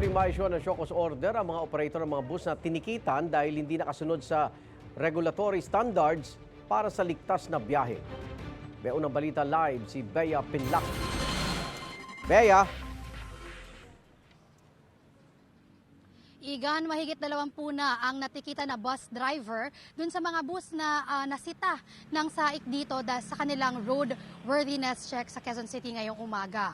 Posibleng ma-issue ng show order ang mga operator ng mga bus na tinikitan dahil hindi nakasunod sa regulatory standards para sa ligtas na biyahe. May unang balita live si Bea Pinlac. Bea, Igan, mahigit dalawampu na ang natikita na bus driver dun sa mga bus na ah, nasita ng saik dito dahil sa kanilang road worthiness check sa Quezon City ngayong umaga.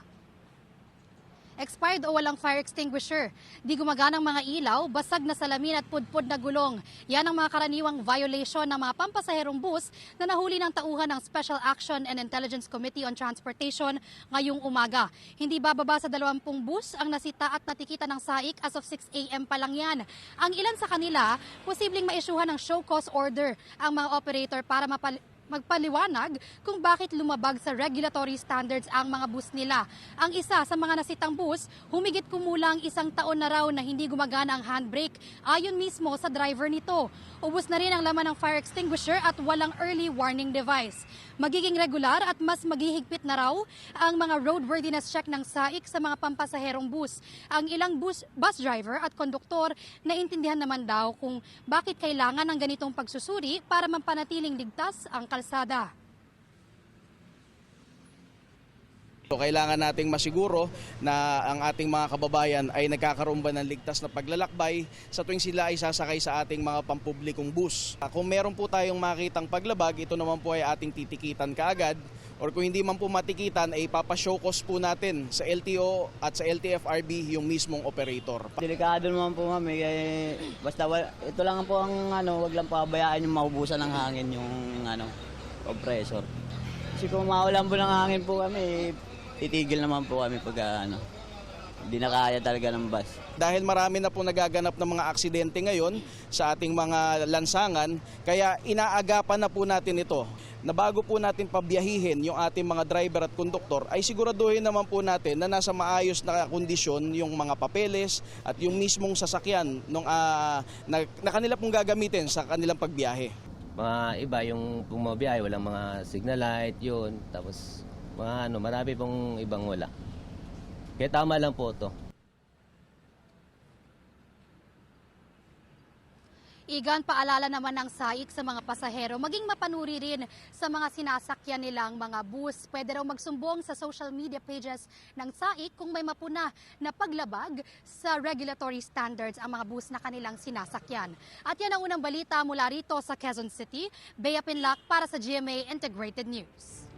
Expired o walang fire extinguisher. Di gumaganang mga ilaw, basag na salamin at pudpud na gulong. Yan ang mga karaniwang violation ng mga pampasaherong bus na nahuli ng tauhan ng Special Action and Intelligence Committee on Transportation ngayong umaga. Hindi bababa sa 20 bus ang nasita at natikita ng SAIC as of 6 a.m. pa lang yan. Ang ilan sa kanila, posibleng maisyuhan ng show cause order ang mga operator para mapal- magpaliwanag kung bakit lumabag sa regulatory standards ang mga bus nila. Ang isa sa mga nasitang bus, humigit kumulang isang taon na raw na hindi gumagana ang handbrake ayon mismo sa driver nito. Ubus na rin ang laman ng fire extinguisher at walang early warning device. Magiging regular at mas maghihigpit na raw ang mga roadworthiness check ng SAIC sa mga pampasaherong bus. Ang ilang bus, bus driver at konduktor naintindihan naman daw kung bakit kailangan ng ganitong pagsusuri para mampanatiling ligtas ang kalsada. So, kailangan nating masiguro na ang ating mga kababayan ay nagkakaroon ba ng ligtas na paglalakbay sa tuwing sila ay sasakay sa ating mga pampublikong bus. Ah, Kung meron po tayong makitang paglabag, ito naman po ay ating titikitan kaagad. Or kung hindi man po matikitan, ay papashow cause po natin sa LTO at sa LTFRB yung mismong operator. Delikado naman po ma'am, eh, basta wa- ito lang po ang ano, wag lang pabayaan yung mahubusan ng hangin yung ano, compressor. Kasi kung maulan po ng hangin po kami, titigil naman po kami pag ah, ano, hindi na kaya talaga ng bus. Dahil marami na po nagaganap ng mga aksidente ngayon sa ating mga lansangan, kaya inaagapan na po natin ito na bago po natin pabiyahihin yung ating mga driver at konduktor ay siguraduhin naman po natin na nasa maayos na kondisyon yung mga papeles at yung mismong sasakyan nung, ah, na, na kanila pong gagamitin sa kanilang pagbiyahe. mga iba yung bumabiyahe, walang mga signal light, yun. Tapos mga ano, marami pong ibang wala. Kaya tama lang po to. Igan, paalala naman ng SAIC sa mga pasahero, maging mapanuri rin sa mga sinasakyan nilang mga bus. Pwede raw magsumbong sa social media pages ng SAIC kung may mapuna na paglabag sa regulatory standards ang mga bus na kanilang sinasakyan. At yan ang unang balita mula rito sa Quezon City. Bea Pinlac para sa GMA Integrated News.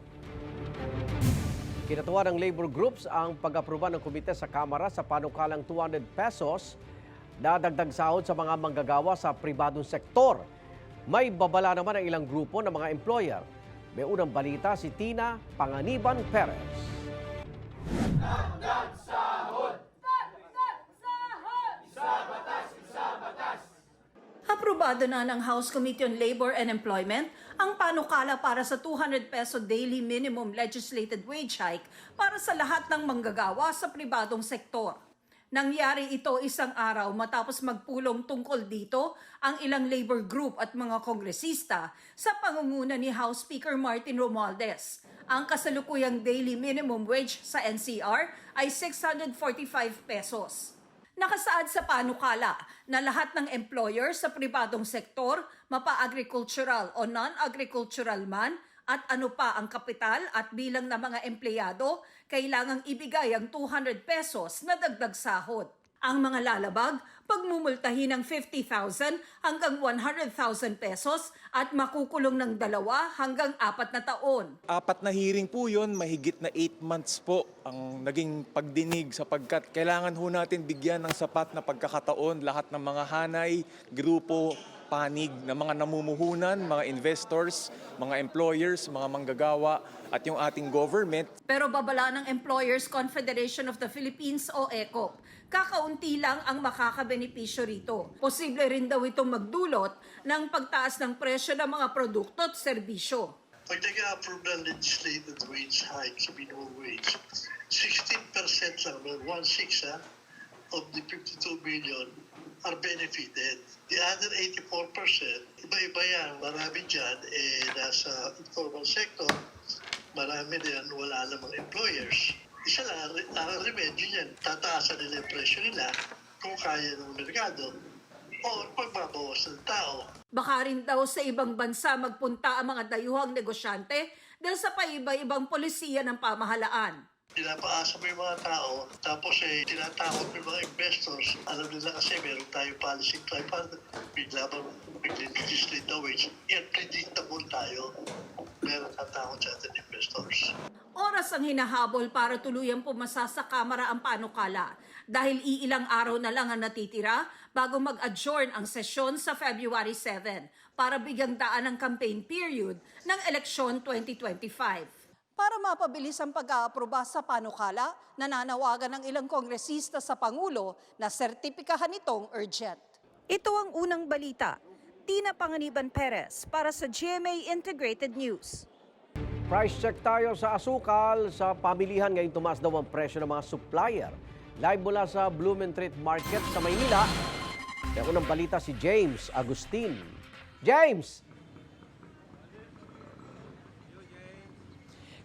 kinatuwa ng labor groups ang pag-aproba ng komite sa Kamara sa panukalang 200 pesos na dagdag sahod sa mga manggagawa sa pribadong sektor. May babala naman ang ilang grupo ng mga employer. May unang balita si Tina Panganiban Perez. Aprobado na ng House Committee on Labor and Employment ang panukala para sa 200 peso daily minimum legislated wage hike para sa lahat ng manggagawa sa pribadong sektor. Nangyari ito isang araw matapos magpulong tungkol dito ang ilang labor group at mga kongresista sa pangunguna ni House Speaker Martin Romualdez. Ang kasalukuyang daily minimum wage sa NCR ay 645 pesos. Nakasaad sa panukala na lahat ng employer sa pribadong sektor, mapa-agricultural o non-agricultural man, at ano pa ang kapital at bilang ng mga empleyado, kailangang ibigay ang 200 pesos na dagdag sahod. Ang mga lalabag, pagmumultahin ng 50,000 hanggang 100,000 pesos at makukulong ng dalawa hanggang apat na taon. Apat na hearing po yun, mahigit na 8 months po ang naging pagdinig sapagkat kailangan ho natin bigyan ng sapat na pagkakataon lahat ng mga hanay, grupo, panig ng mga namumuhunan, mga investors, mga employers, mga manggagawa at yung ating government Pero babala ng Employers Confederation of the Philippines o ECOP, kakaunti lang ang makakabenepisyo rito. Posible rin daw itong magdulot ng pagtaas ng presyo ng mga produkto at serbisyo. Pag nag-approve ng legislated wage hike sa minimum wage, 16% sa 1.6 ha, of the 52 billion are benefited. The other 84%, iba-iba yan. Marami dyan, eh, nasa informal sector, marami din wala namang employers. Isa lang, ang remedyo niyan, tataasan nila yung presyo nila kung kaya ng merkado o pagbabawas ng tao. Baka rin daw sa ibang bansa magpunta ang mga dayuhang negosyante dahil sa paiba-ibang polisiya ng pamahalaan. Pinapaasa mo yung mga tao, tapos eh, tinatakot mo yung mga investors. Alam nila kasi meron tayong policy tripartite. Bigla ba bigla-legislate na wage. Yan, predictable tayo. Meron tatakot sa ating investors. Oras ang hinahabol para tuluyang pumasa sa Kamara ang panukala dahil iilang araw na lang ang natitira bago mag-adjourn ang sesyon sa February 7 para bigyang daan ang campaign period ng eleksyon 2025. Para mapabilis ang pag-aaproba sa panukala, nananawagan ng ilang kongresista sa Pangulo na sertipikahan itong urgent. Ito ang unang balita. Tina Panganiban Perez para sa GMA Integrated News. Price check tayo sa asukal. Sa pamilihan ngayong tumaas daw ang presyo ng mga supplier. Live mula sa Blumentritt Market sa Maynila. Kaya unang balita si James Agustin. James!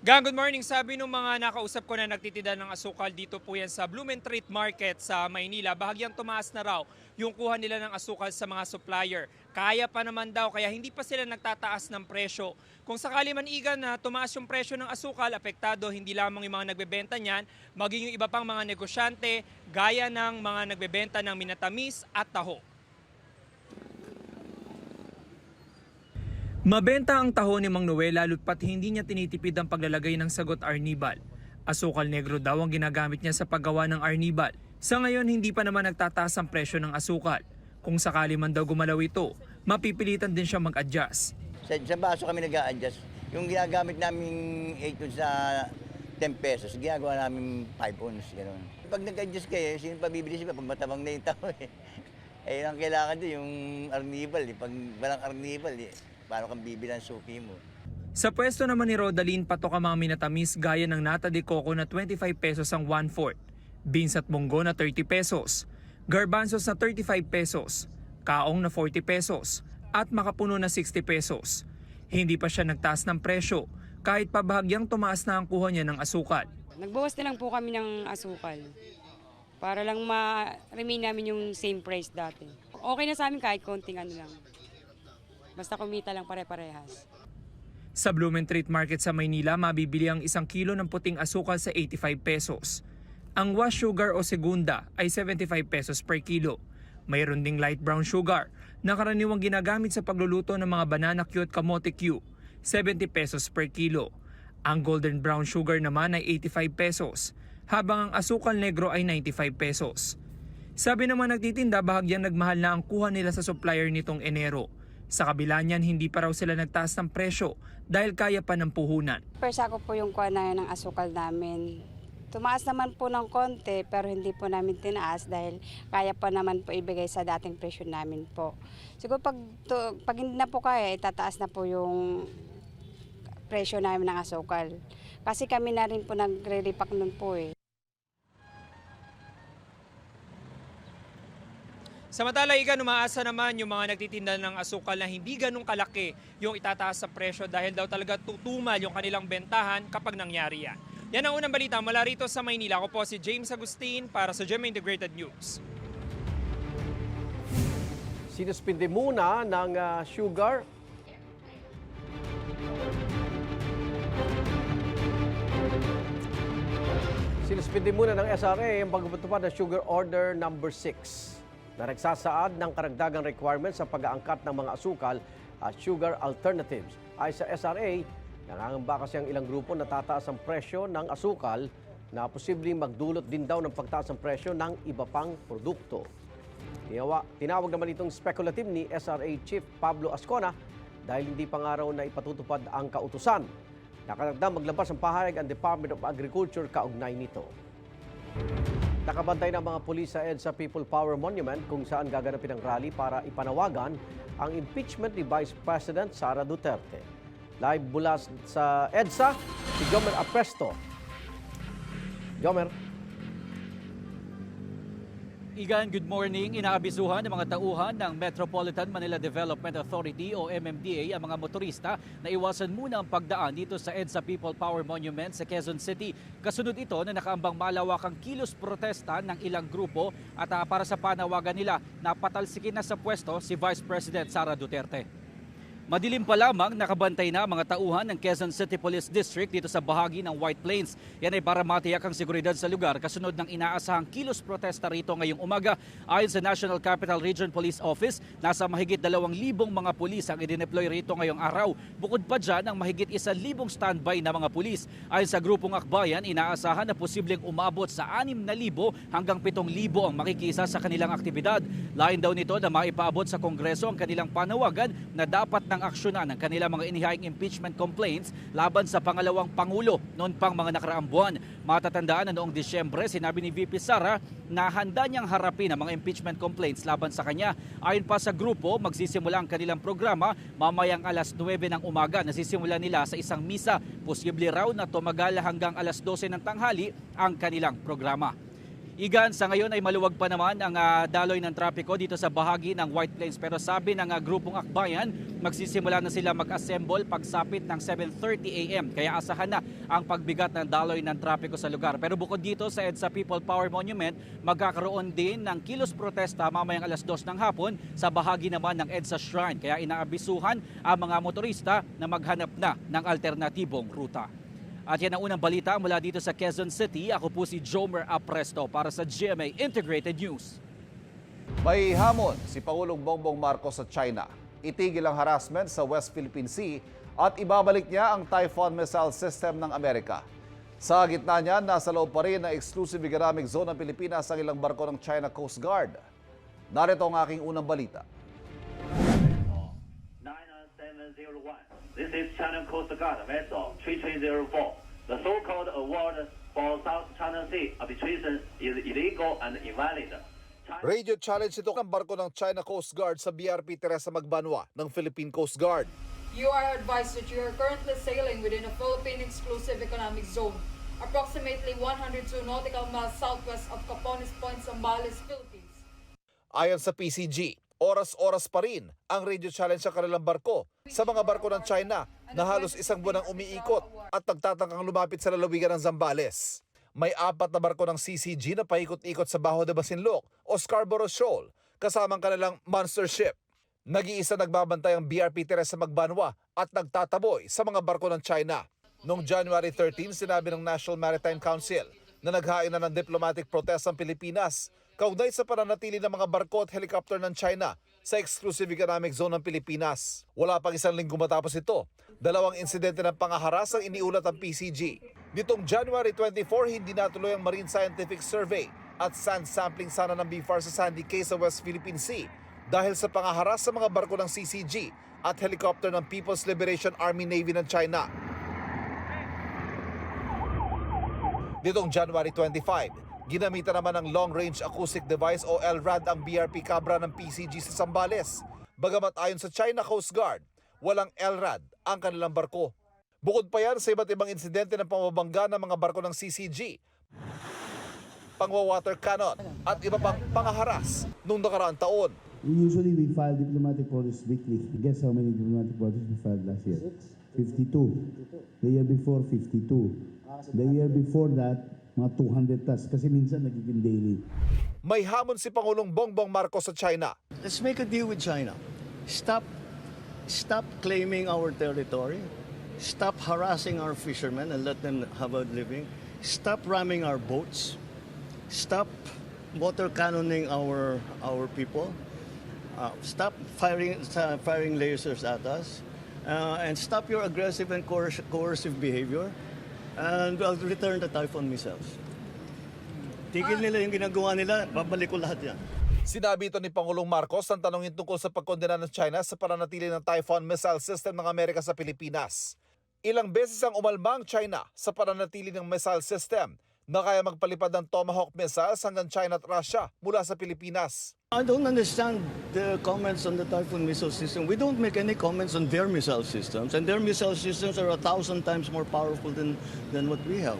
Gang, good morning. Sabi ng mga nakausap ko na nagtitinda ng asukal dito po yan sa Blumentritt Market sa Maynila. Bahagyang tumaas na raw yung kuha nila ng asukal sa mga supplier. Kaya pa naman daw, kaya hindi pa sila nagtataas ng presyo. Kung sakali man igan na tumaas yung presyo ng asukal, apektado hindi lamang yung mga nagbebenta niyan, maging yung iba pang mga negosyante, gaya ng mga nagbebenta ng minatamis at taho. Mabenta ang taho ni Mang Noel lalo't pat hindi niya tinitipid ang paglalagay ng sagot arnibal. Asukal negro daw ang ginagamit niya sa paggawa ng arnibal. Sa ngayon hindi pa naman nagtataas ang presyo ng asukal. Kung sakali man daw gumalaw ito, mapipilitan din siya mag-adjust. Sa, sa baso kami nag adjust Yung ginagamit namin 8 ounce sa 10 pesos, ginagawa namin 5 ounce. Ganun. Pag nag-adjust kayo, sino pa bibili siya pag matabang na yung tao eh. Eh, ang kailangan doon yung arnibal. Eh. Pag walang arnibal, eh, paano kang bibili ng suki mo? Sa pwesto naman ni Rodaline, patok ang mga minatamis gaya ng nata de coco na 25 pesos ang 1-4, beans at munggo na 30 pesos, garbanzos na 35 pesos, kaong na 40 pesos, at makapuno na 60 pesos. Hindi pa siya nagtaas ng presyo kahit pabahagyang tumaas na ang kuha niya ng asukal. Nagbawas na lang po kami ng asukal para lang ma-remain namin yung same price dati. Okay na sa amin kahit konting ano lang. Basta kumita lang pare-parehas. Sa Blumentritt Market sa Maynila, mabibili ang isang kilo ng puting asukal sa 85 pesos. Ang wash sugar o segunda ay 75 pesos per kilo. Mayroon ding light brown sugar na karaniwang ginagamit sa pagluluto ng mga banana Q at kamote Q, 70 pesos per kilo. Ang golden brown sugar naman ay 85 pesos, habang ang asukal negro ay 95 pesos. Sabi naman nagtitinda bahagyang nagmahal na ang kuha nila sa supplier nitong Enero. Sa kabila niyan, hindi pa raw sila nagtaas ng presyo dahil kaya pa ng puhunan. Per sako po yung kuha na ng asukal namin. Tumaas naman po ng konti pero hindi po namin tinaas dahil kaya pa naman po ibigay sa dating presyo namin po. Siguro pag, to, pag hindi na po kaya, itataas na po yung presyo namin ng asukal. Kasi kami na rin po nagre-repack nun po eh. Samantala, igan, umaasa naman yung mga nagtitinda ng asukal na hindi ganun kalaki yung itataas sa presyo dahil daw talaga tutumal yung kanilang bentahan kapag nangyari yan. Yan ang unang balita mula rito sa Maynila. Ako po si James Agustin para sa GMA Integrated News. Sinuspindi muna ng ah, sugar Sinuspindi muna ng SRA ang pagpapatupad ng Sugar Order number 6 na nagsasaad ng karagdagang requirements sa pag-aangkat ng mga asukal at sugar alternatives. Ay sa SRA, nangangamba kasi ang ilang grupo na tataas ang presyo ng asukal na posibleng magdulot din daw ng pagtaas ng presyo ng iba pang produkto. Tinawa, tinawag naman itong speculative ni SRA Chief Pablo Ascona dahil hindi pa nga raw na ipatutupad ang kautusan. Nakatagdang maglabas ng pahayag ang Department of Agriculture kaugnay nito. Nakabantay ng mga pulis sa EDSA People Power Monument kung saan gaganapin ang rally para ipanawagan ang impeachment ni Vice President Sara Duterte. Live mula sa EDSA, si Gomer Apresto. Gomer. Igan, good morning. Inaabisuhan ng mga tauhan ng Metropolitan Manila Development Authority o MMDA ang mga motorista na iwasan muna ang pagdaan dito sa EDSA People Power Monument sa Quezon City. Kasunod ito na nakaambang malawakang kilos protesta ng ilang grupo at ah, para sa panawagan nila na patalsikin na sa pwesto si Vice President Sara Duterte. Madilim pa lamang nakabantay na mga tauhan ng Quezon City Police District dito sa bahagi ng White Plains. Yan ay para matiyak ang seguridad sa lugar kasunod ng inaasahang kilos protesta rito ngayong umaga. Ayon sa National Capital Region Police Office, nasa mahigit 2,000 mga pulis ang idineploy rito ngayong araw. Bukod pa dyan ang mahigit 1,000 standby na mga pulis. Ayon sa grupong akbayan, inaasahan na posibleng umabot sa 6,000 hanggang 7,000 ang makikisa sa kanilang aktibidad. Lain daw nito na maipaabot sa Kongreso ang kanilang panawagan na dapat ng aksyonan ng kanilang mga inihayang impeachment complaints laban sa pangalawang Pangulo noon pang mga nakaraang buwan. Matatandaan na noong Disyembre, sinabi ni VP Sara na handa niyang harapin ang mga impeachment complaints laban sa kanya. Ayon pa sa grupo, magsisimula ang kanilang programa mamayang alas 9 ng umaga. Nasisimula nila sa isang misa. Posible raw na tumagal hanggang alas 12 ng tanghali ang kanilang programa. Igan, sa ngayon ay maluwag pa naman ang ah, daloy ng trapiko dito sa bahagi ng White Plains. Pero sabi ng ah, grupong akbayan, magsisimula na sila mag-assemble pagsapit ng 7.30 a.m. Kaya asahan na ang pagbigat ng daloy ng trapiko sa lugar. Pero bukod dito sa EDSA People Power Monument, magkakaroon din ng kilos protesta mamayang alas 2 ng hapon sa bahagi naman ng EDSA Shrine. Kaya inaabisuhan ang mga motorista na maghanap na ng alternatibong ruta. At yan ang unang balita mula dito sa Quezon City. Ako po si Jomer Apresto para sa GMA Integrated News. May hamon si Pangulong Bongbong Marcos sa China. Itigil ang harassment sa West Philippine Sea at ibabalik niya ang Typhoon missile system ng Amerika. Sa gitna niya, nasa loob pa rin ng exclusive economic zone ng Pilipinas ang ilang barko ng China Coast Guard. Narito ang aking unang balita. This is China Coast Guard vessel 3304. The so-called award for South China Sea arbitration is illegal and invalid. Radio challenge ito ng barko ng China Coast Guard sa BRP Teresa Magbanwa ng Philippine Coast Guard. You are advised that you are currently sailing within a Philippine exclusive economic zone, approximately 102 nautical miles southwest of Capones Point, Zambales, Philippines. Ayon sa PCG, oras-oras pa rin ang radio challenge sa kanilang barko sa mga barko ng China na halos isang buwan ang umiikot at nagtatangkang lumapit sa lalawigan ng Zambales. May apat na barko ng CCG na paikot-ikot sa Baho de Masinloc o Scarborough Shoal kasama ang kanilang monster ship. Nag-iisa nagbabantay ang BRP Teresa Magbanwa at nagtataboy sa mga barko ng China. Noong January 13, sinabi ng National Maritime Council na naghain na ng diplomatic protest ang Pilipinas kaugnay sa pananatili ng mga barko at helicopter ng China sa exclusive economic zone ng Pilipinas. Wala pang isang linggo matapos ito, dalawang insidente ng pangaharas ang iniulat ang PCG. Nitong January 24, hindi natuloy ang Marine Scientific Survey at sand sampling sana ng BFAR sa Sandy Cay sa West Philippine Sea dahil sa pangaharas sa mga barko ng CCG at helicopter ng People's Liberation Army Navy ng China. Nitong January 25, ginamitan naman ng Long Range Acoustic Device o LRAD ang BRP Cabra ng PCG sa Sambales. Bagamat ayon sa China Coast Guard, walang LRAD ang kanilang barko. Bukod pa yan sa iba't ibang insidente ng pamabangga ng mga barko ng CCG, pangwa-water cannon at iba pang pangaharas noong nakaraang taon. Usually we file diplomatic protest weekly. Guess how many diplomatic protests we filed last year? 52. The year before, 52. The year before that, mga 200 tas. Kasi minsan nagiging daily. May hamon si Pangulong Bongbong Marcos sa China. Let's make a deal with China. Stop, stop claiming our territory. Stop harassing our fishermen and let them have a living. Stop ramming our boats. Stop water cannoning our our people. Uh, stop firing uh, firing lasers at us, uh, and stop your aggressive and coerc- coercive behavior. And I'll return the Typhoon missiles. Tigil nila yung ginagawa nila, babalik ko lahat yan. Sinabi ito ni Pangulong Marcos ang tanongin tungkol sa pagkondena ng China sa pananatili ng Typhoon missile system ng Amerika sa Pilipinas. Ilang beses ang umalma ang China sa pananatili ng missile system na kaya magpalipad ng Tomahawk missiles hanggang China at Russia mula sa Pilipinas. I don't understand the comments on the Typhoon missile system. We don't make any comments on their missile systems, and their missile systems are a thousand times more powerful than, than what we have.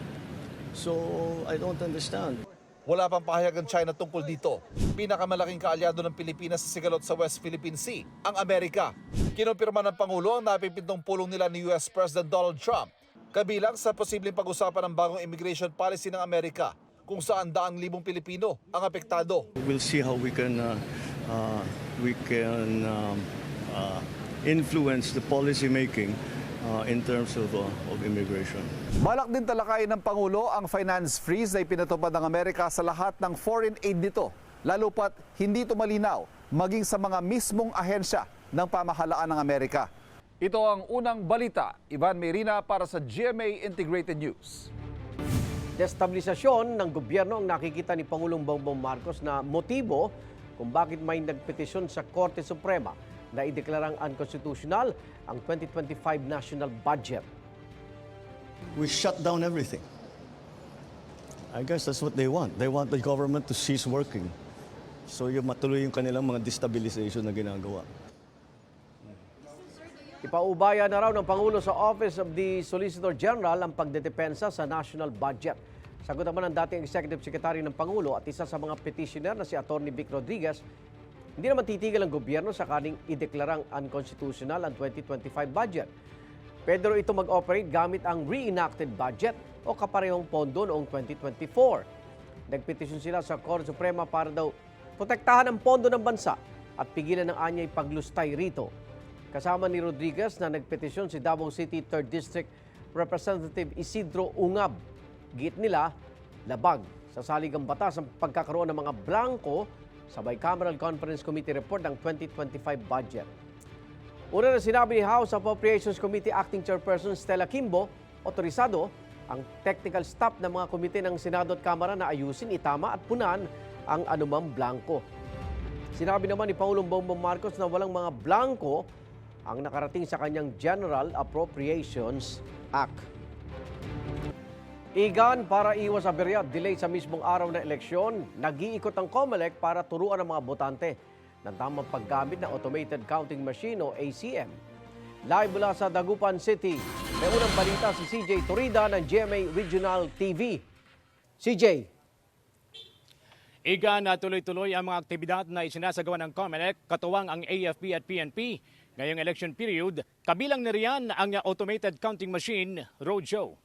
So I don't understand. Wala pang pahayag ang China tungkol dito. Pinakamalaking kaalyado ng Pilipinas sa sigalot sa West Philippine Sea, ang Amerika. Kinumpirma ng Pangulo ang napipintong pulong nila ni US President Donald Trump. Kabilang sa posibleng pag-usapan ng bagong immigration policy ng Amerika kung saan daang libong Pilipino ang apektado. We'll see how we can uh, uh, we can um, uh, influence the policy making uh, in terms of, uh, of immigration. Balak din talakayin ng Pangulo ang finance freeze na ipinatupad ng Amerika sa lahat ng foreign aid nito, lalo pat hindi ito malinaw maging sa mga mismong ahensya ng pamahalaan ng Amerika. Ito ang unang balita. Ivan Merina para sa GMA Integrated News. Destabilisasyon ng gobyerno ang nakikita ni Pangulong Bongbong Marcos na motibo kung bakit may nagpetisyon sa Korte Suprema na ideklarang unconstitutional ang 2025 national budget. We shut down everything. I guess that's what they want. They want the government to cease working. So yung matuloy yung kanilang mga destabilization na ginagawa. Ipaubaya na raw ng Pangulo sa Office of the Solicitor General ang pagdedepensa sa national budget. Sagot naman ng dating Executive Secretary ng Pangulo at isa sa mga petitioner na si Atty. Vic Rodriguez, hindi naman titigil ang gobyerno sa kaning ideklarang unconstitutional ang 2025 budget. Pwede ito mag-operate gamit ang reenacted budget o kaparehong pondo noong 2024. Nagpetisyon sila sa Korte Suprema para daw protektahan ang pondo ng bansa at pigilan ng anyay paglustay rito. Kasama ni Rodriguez na nagpetisyon si Davao City 3rd District Representative Isidro Ungab. Git nila, labag sa saligang batas ang pagkakaroon ng mga blanco sa Bicameral Conference Committee report ng 2025 budget. Una na sinabi ni House Appropriations Committee Acting Chairperson Stella Kimbo, otorisado ang technical staff ng mga komite ng Senado at Kamara na ayusin, itama at punan ang anumang blanco. Sinabi naman ni Pangulong Bongbong Marcos na walang mga blanco ang nakarating sa kanyang General Appropriations Act. Igan para iwas aberya, delay sa mismong araw ng eleksyon, nag-iikot ang COMELEC para turuan ang mga botante ng tamang paggamit ng Automated Counting Machine o ACM. Live mula sa Dagupan City, may unang balita si CJ Torida ng GMA Regional TV. CJ, Iga na tuloy-tuloy ang mga aktibidad na isinasagawa ng COMELEC, katuwang ang AFP at PNP. Ngayong election period, kabilang na riyan ang automated counting machine roadshow.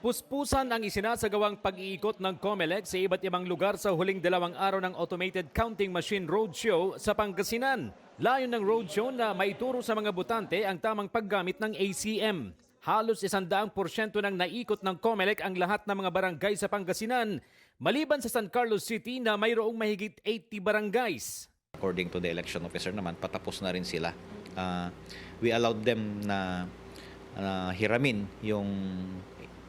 Puspusan ang isinasagawang pag-iikot ng COMELEC sa iba't ibang lugar sa huling dalawang araw ng Automated Counting Machine Roadshow sa Pangasinan. Layon ng roadshow na maituro sa mga botante ang tamang paggamit ng ACM. Halos isandaang porsyento ng naikot ng COMELEC ang lahat ng mga barangay sa Pangasinan, maliban sa San Carlos City na mayroong mahigit 80 barangays. According to the election officer naman, patapos na rin sila. Ah, we allowed them na na hiramin yung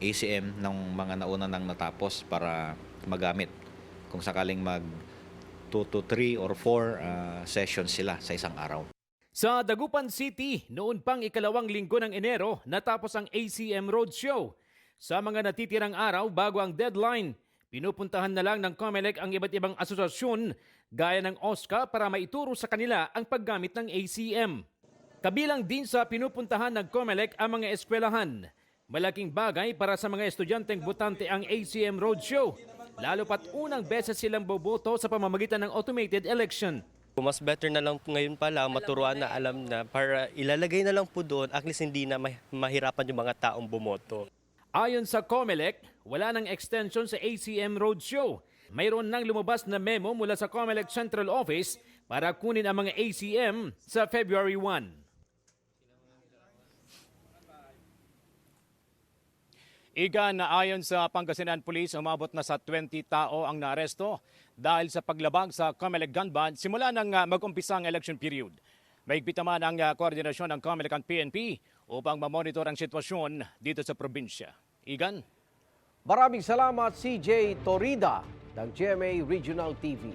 ACM ng mga nauna nang natapos para magamit kung sakaling mag 2 to 3 or 4 sessions sila sa isang araw. Sa Dagupan City, noon pang ikalawang linggo ng Enero, natapos ang ACM Roadshow. Sa mga natitirang araw bago ang deadline, pinupuntahan na lang ng COMELEC ang iba't ibang asosasyon gaya ng OSCA para maituro sa kanila ang paggamit ng ACM. Kabilang din sa pinupuntahan ng COMELEC ang mga eskwelahan. Malaking bagay para sa mga estudyanteng botante ang ACM Roadshow, lalo pat unang beses silang boboto sa pamamagitan ng automated election. Mas better na lang ngayon pa lang maturuan na alam na para ilalagay na lang po doon at least hindi na mah- mahirapan yung mga taong bumoto. Ayon sa COMELEC, wala nang extension sa ACM Roadshow. Mayroon nang lumabas na memo mula sa COMELEC Central Office para kunin ang mga ACM sa February 1. Iga na ayon sa Pangasinan Police, umabot na sa 20 tao ang naaresto dahil sa paglabag sa COMELEC gun ban simula nang uh, mag-umpisa ang election period. Maigpit naman ang uh, koordinasyon ng COMELEC at PNP upang mamonitor ang sitwasyon dito sa probinsya. Igan? maraming salamat CJ Torida ng GMA Regional TV.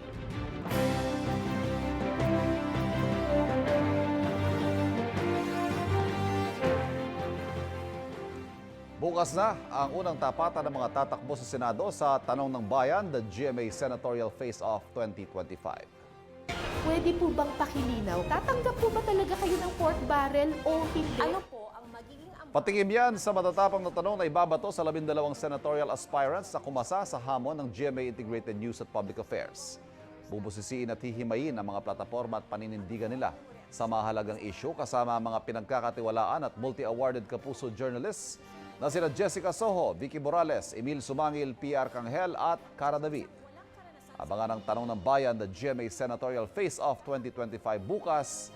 Bukas na ang unang tapatan ng mga tatakbo sa Senado sa Tanong ng Bayan, the GMA Senatorial Face-Off 2025. Pwede po bang pakilinaw? Tatanggap po ba talaga kayo ng pork barrel o hindi? Ano po Patingin yan sa matatapang na tanong na ibabato sa labindalawang senatorial aspirants na kumasa sa hamon ng GMA Integrated News at Public Affairs. Bubusisiin at hihimayin ang mga plataforma at paninindigan nila sa mahalagang issue kasama ang mga pinagkakatiwalaan at multi-awarded kapuso journalists na sina Jessica Soho, Vicky Morales, Emil Sumangil, PR Canghel at Cara David. Abangan ang tanong ng bayan the GMA Senatorial Face-Off 2025 bukas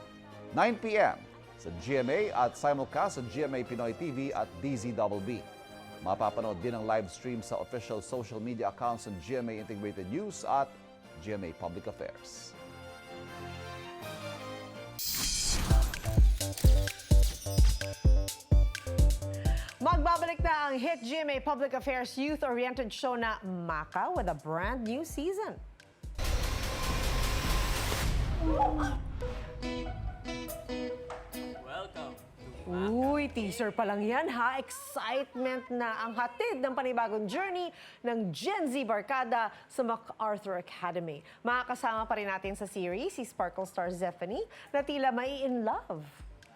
9 p.m. sa GMA at simulcast sa GMA Pinoy TV at DZBB. Mapapanood din ang live stream sa official social media accounts ng GMA Integrated News at GMA Public Affairs. Magbabalik na ang hit GMA Public Affairs youth-oriented show na Maka with a brand new season. Uy, teaser pa lang yan ha. Excitement na ang hatid ng panibagong journey ng Gen Z Barkada sa MacArthur Academy. Makakasama pa rin natin sa series si Sparkle Star Zephanie na tila may in love.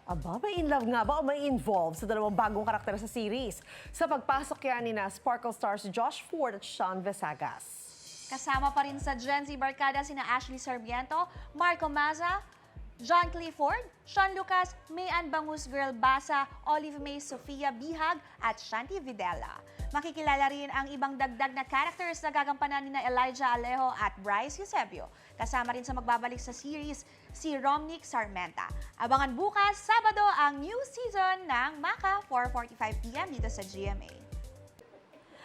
Aba, may in love nga ba o may involved sa dalawang bagong karakter sa series? Sa pagpasok yan ni na Sparkle Stars Josh Ford at Sean Vesagas. Kasama pa rin sa Gen Z Barkada sina Ashley Sarmiento, Marco Maza, John Clifford, Sean Lucas, Mayan Bangus Girl Basa, Olive May Sofia Bihag at Shanti Videla. Makikilala rin ang ibang dagdag na characters na gagampanan ni Elijah Alejo at Bryce Eusebio. Kasama rin sa magbabalik sa series si Romnick Sarmenta. Abangan bukas, Sabado, ang new season ng Maka 4.45pm dito sa GMA.